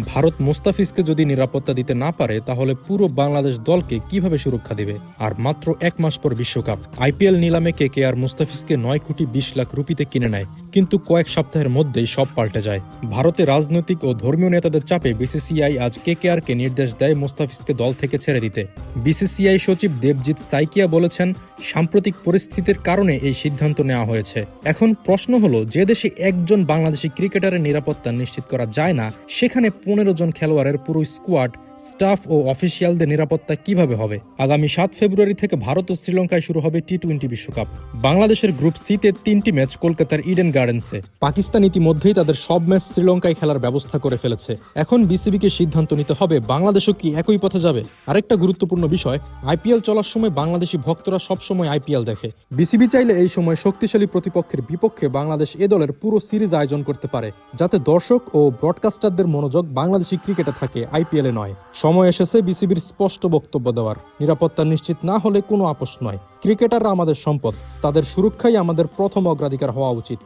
ভারত মোস্তাফিজকে যদি নিরাপত্তা দিতে না পারে, তাহলে পুরো বাংলাদেশ দলকে কীভাবে সুরক্ষা দেবে? আর মাত্র এক মাস পর বিশ্বকাপ। আইপিএল নিলামে কে কে আর মুস্তাফিজকে নয় কোটি বিশ লাখ রুপিতে কিনে নেয়। কিন্তু কয়েক সপ্তাহের মধ্যেই সব পাল্টে যায়। ভারতে রাজনৈতিক ও ধর্মীয় নেতাদের চাপে বিসিসিআই আজ কে কে আরকে নির্দেশ দেয় মুস্তাফিজকে দল থেকে ছেড়ে দিতে। বিসিসিআই সচিব দেবজিৎ সাইকিয়া বলেছেন, সাম্প্রতিক পরিস্থিতির কারণে এই সিদ্ধান্ত নেওয়া হয়েছে। এখন প্রশ্ন হলো, যে দেশে একজন বাংলাদেশি ক্রিকেটারের নিরাপত্তা নিশ্চিত করা যায় না, সেখানে পনেরো জন খেলোয়াড়ের পুরো স্কোয়াড স্টাফ ও অফিসিয়ালদের নিরাপত্তা কীভাবে হবে? আগামী সাত ফেব্রুয়ারি থেকে ভারত ও শ্রীলঙ্কায় শুরু হবে টি টোয়েন্টি বিশ্বকাপ। বাংলাদেশের গ্রুপ সিতে তিনটি ম্যাচ কলকাতার ইডেন গার্ডেন্সে পাকিস্তান ইতিমধ্যেই তাদের সব ম্যাচ শ্রীলঙ্কায় খেলার ব্যবস্থা করে ফেলেছে। এখন বিসিবিকে সিদ্ধান্ত নিতে হবে, বাংলাদেশও কি একই পথে যাবে? আরেকটা গুরুত্বপূর্ণ বিষয় আইপিএল চলার সময় বাংলাদেশি ভক্তরা সবসময় আইপিএল দেখে। বিসিবি চাইলে এই সময় শক্তিশালী প্রতিপক্ষের বিপক্ষে বাংলাদেশ এ দলের পুরো সিরিজ আয়োজন করতে পারে, যাতে দর্শক ও ব্রডকাস্টারদের মনোযোগ বাংলাদেশি ক্রিকেটে থাকে আইপিএলে নয়। সময় এসেছে বিসিবির স্পষ্ট বক্তব্য দেওয়ার। নিরাপত্তা নিশ্চিত না হলে কোনো আপোষ নয়। ক্রিকেটাররা আমাদের সম্পদ, তাদের সুরক্ষাই আমাদের প্রথম অগ্রাধিকার হওয়া উচিত।